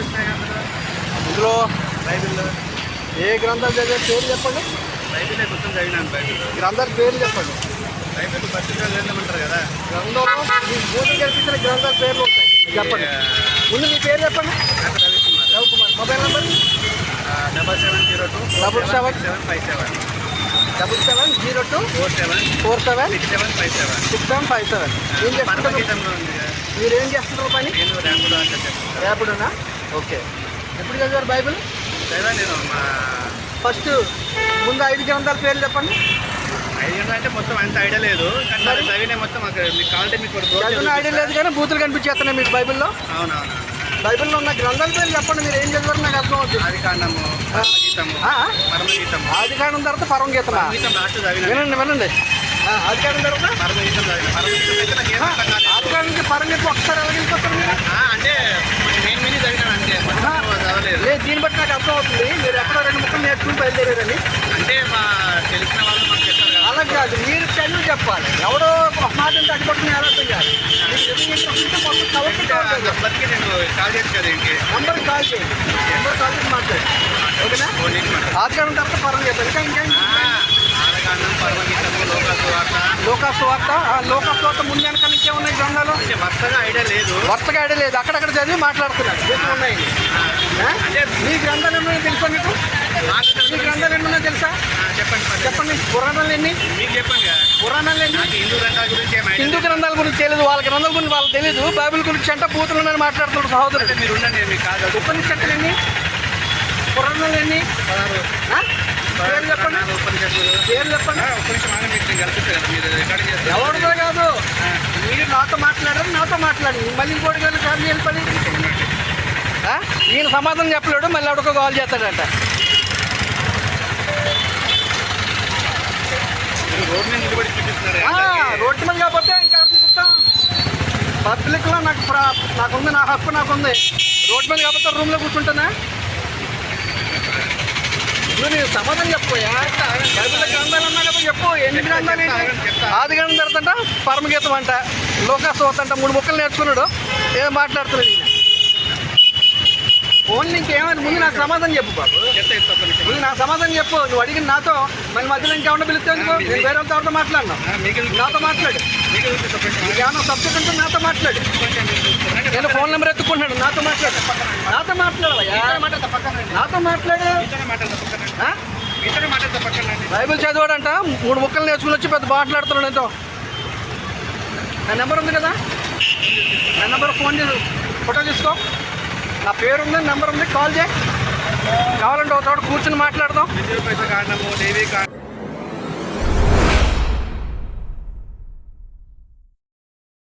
ఇందులో బైబిల్లో ఏ గ్రంథాలు చదివే పేరు చెప్పండి? బైబిలే మొత్తం చదివినాను బైబిల్. గ్రంథాల పేర్లు చెప్పండి. బైబిల్ పరిస్థితులు వెళ్ళమంటారు కదా. గ్రంథంలో మీ బూతులు కల్పించిన గ్రంథాల పేర్లు ఉంటాయి. చెప్పండి. ముందు మీ పేరు చెప్పండి. Ravikumar. Ravikumar. Mobile number? Double seven zero two Double seven. Seven five seven. Double seven zero two four seven four seven six seven five seven. Six seven five seven. ఏం మీరు ఏం చేస్తుంటారు పని? నేను ఓకే. ఎప్పుడు చదివారు బైబిల్? లేదా నేను మా ఫస్ట్ ముందు ఐదు గ్రంథాల పేర్లు చెప్పండి. ఐదు గంటలు అంటే మొత్తం అంత ఐడియా లేదు కానీ మరి? చదివిన మొత్తం అక్కడ మీకు కావాలంటే మీకు చదివిన ఐడియా లేదు కానీ బూతులు కనిపించేస్తున్నాయి మీకు బైబిల్లో. అవునవును. బైబిల్లో ఉన్న గ్రంథాల పేర్లు చెప్పండి మీరు ఏం చదివారు నాకు అర్థం అవుతుంది. ఆది కాండము పరమగీతము. ఆది కాండం తర్వాత పరమగీతం లాస్ట్ చదివిన. వినండి వినండి. ఆది కాండం తర్వాత? పరమగీతం చదివిన. పరమగీతం అయితే నాకు ఏం అర్థం కాలేదు ఆది కాండం పరమ గీతం ఒకసారి ఎలా వెళ్ళిపోతారు మీరు? అంటే మెయిన్ మెయిన్ అంతే మొత్తం చదవలేదు లేదు దీన్ని బట్టి నాకు అర్థం అవుతుంది. మీరు ఎక్కడో రెండు ముక్కలు నేర్చుకుని బయలుదేరారని అంటే మా తెలిసిన వాళ్ళు మాకు చెప్పారు కదా. అలా కాదు మీరు చదివి చెప్పాలి. ఎవడో ఒక మాట అడ్డుపట్టుకుని ఎలా కావాలి నంబర్కి నేను కాల్ చేసి చేయండి నెంబర్ కాల్ చేసి మాట్లాడు. ఓకేనా? ఫోన్ చేసి మాట్లాడు. ఆదికారం తర్వాత పరం చెప్పారు ఇంకా ఇంకా లోకాసు వార్త. లోకాసు వార్త ముందు వెనకాల ఇంకేమున్నాయి గ్రంథాలు వరుసగా ఐడియా లేదు. వరుసగా ఐడియా లేదు. అక్కడక్కడ చదివి మాట్లాడుతున్నాడు ఎక్కువ ఉన్నాయి మీ గ్రంథాలు ఎన్నో తెలుసా మీకు? మీ గ్రంథాలు ఎన్నో తెలుసా? చెప్పండి. చెప్పండి పురాణాలు ఎన్ని? మీకు చెప్పండి కదా. పురాణాలు ఎన్ని? హిందూ గ్రంథాల గురించి హిందూ గ్రంథాల గురించి తెలియదు వాళ్ళ గ్రంథాల గురించి వాళ్ళకి తెలియదు బైబిల్ గురించి అంటే బూతులు ఉన్నాయని మాట్లాడుతున్నాడు సహోదరుడు. మీరు ఉండండి మీకు చేస్తాను. ఉపనిషత్తులు ఎన్ని? పురాణాలు ఎన్ని? పేర్లు చెప్పండి. పేర్లు చెప్పండి. కల్పిస్తాను కదా మీరు కాదు. నాతో మాట్లాడారు నాతో మాట్లాడి మళ్ళీ ఇంకోటి కానీ చేయాలి పని? ఈయన సమాధానం చెప్పలేడు మళ్ళీ ఎవరికో కాల్ చేస్తాడంట. రోడ్డు మీద కాకపోతే ఇంకా చూపిస్తాం. పబ్లిక్లో నాకు నాకుంది నా హక్కు నాకుంది. రోడ్డు మీద కాకపోతే రూమ్లో కూర్చుంటానా? నువ్వు నేను సమాధానం బైబిల్లో గ్రంథాలు అన్నా కదా చెప్పు. ఎన్ని గ్రంథాలు ఆది గ్రంథం జరుగుతుంట పరమగీతం అంట. లోకాసోత అంట మూడు ముక్కలు నేర్చుకున్నాడు. ఏం మాట్లాడుతున్నాడు ఈయన ఇంకేమైనా ముందు నాకు సమాధానం చెప్పు బాబు. ముందు నాకు సమాధానం చెప్పు. నువ్వు అడిగిన నాతో మన మధ్యలో ఇంకేమన్నా పిలిస్తే ఎందుకు? నేను వేరే వాళ్ళతో మాట్లాడినా. మీకు నాతో మాట్లాడు. మీకు నీకేమన్నా సబ్జెక్ట్ ఉంటే నాతో మాట్లాడు. నేను ఫోన్ నెంబర్ ఎత్తుకుంటున్నాడు నాతో మాట్లాడు. నాతో మాట్లాడవయ్యా. నాతో మాట్లాడు. మీతోనే చదివాడు అంట బైబిల్ చదివాడంట. మూడు ముక్కలు నేర్చుకుని వచ్చి పెద్ద మాట్లాడుతున్నాడు ఎంతో నా నెంబర్ ఉంది కదా? నా నెంబర్ ఫోన్ చేసి ఫోటో తీసుకో. నా పేరు ఉంది నెంబర్ ఉంది కాల్ చేయి. కావాలంటే ఒక చోట కూర్చుని మాట్లాడదాం.